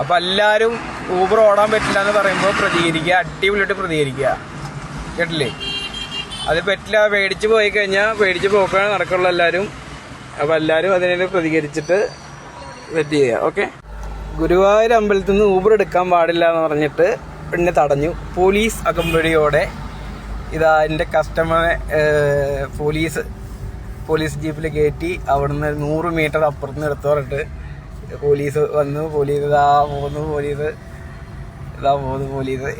അപ്പൊ എല്ലാരും ഊബർ ഓടാൻ പറ്റില്ല എന്ന് പറയുമ്പോൾ പ്രതികരിക്കുക അടിപൊളിയായിട്ട് പ്രതികരിക്കുക. കേട്ടില്ലേ? അത് പറ്റില്ല പേടിച്ച് പോയി കഴിഞ്ഞാൽ പേടിച്ച് പോക്കാണ് നടക്കുള്ളൂ എല്ലാവരും അപ്പൊ എല്ലാവരും അതിനെ പ്രതികരിച്ചിട്ട് വെറ്റ് ചെയ്യുക ഓക്കെ? ഗുരുവായൂർ അമ്പലത്തിൽ നിന്ന് ഊബർ എടുക്കാൻ പാടില്ല എന്ന് പറഞ്ഞിട്ട് പിന്നെ തടഞ്ഞു. പോലീസ് അകമ്പടിയോടെ ഇതാ എന്റെ കസ്റ്റമറെ പോലീസ് പോലീസ് ജീപ്പിൽ കയറ്റി അവിടുന്ന് നൂറ് മീറ്റർ അപ്പുറത്ത് പറഞ്ഞിട്ട് പോലീസ് വന്നു പോലീസ് ഇതാ പോന്നു പോലീസ് ഇതാ പോന്നു പോലീസ്.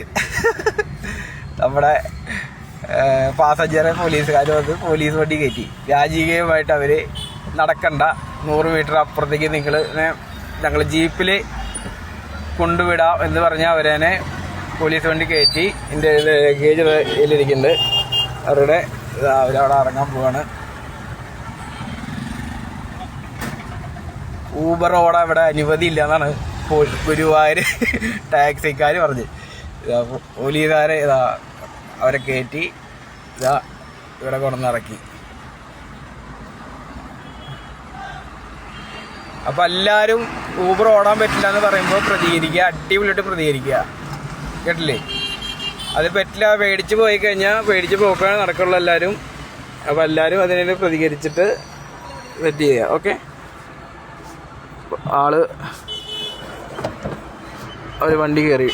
നമ്മുടെ പാസഞ്ചറെ പോലീസുകാർ വന്ന് പോലീസ് വണ്ടി കയറ്റി. രാജകീയമായിട്ട് അവർ നടക്കണ്ട. നൂറ് മീറ്റർ അപ്പുറത്തേക്ക് നിങ്ങൾ ഞങ്ങൾ ജീപ്പിൽ കൊണ്ടുവിടാം എന്ന് പറഞ്ഞാൽ അവരെന്നെ പോലീസ് വണ്ടി കയറ്റി എന്റെ ലഗേജ് ഇതിലിരിക്കുന്നുണ്ട് അവരുടെ അവരവിടെ ഇറങ്ങാൻ പോവാണ്. ഊബർ ഓടാൻ ഇവിടെ അനുമതി ഇല്ല എന്നാണ് ഗുരുവായൂർ ടാക്സിക്കാർ പറഞ്ഞ്. പോലീസുകാരെ ഇതാ അവരെ കയറ്റി ഇതാ ഇവിടെ കൊണ്ടുവന്നിറക്കി. അപ്പം എല്ലാവരും ഊബർ ഓടാൻ പറ്റില്ല എന്ന് പറയുമ്പോൾ പ്രതികരിക്കുക അടിപൊളിയായിട്ട് പ്രതികരിക്കുക. കേട്ടില്ലേ? അത് പറ്റില്ല പേടിച്ച് പോയി കഴിഞ്ഞാൽ പേടിച്ച് പോക്കാണ് നടക്കുള്ളൂ എല്ലാവരും അപ്പോൾ എല്ലാവരും അതിനെ പ്രതികരിച്ചിട്ട് സെറ്റ് ചെയ്യുക ഓക്കെ? ആൾ ഒരു വണ്ടി കയറി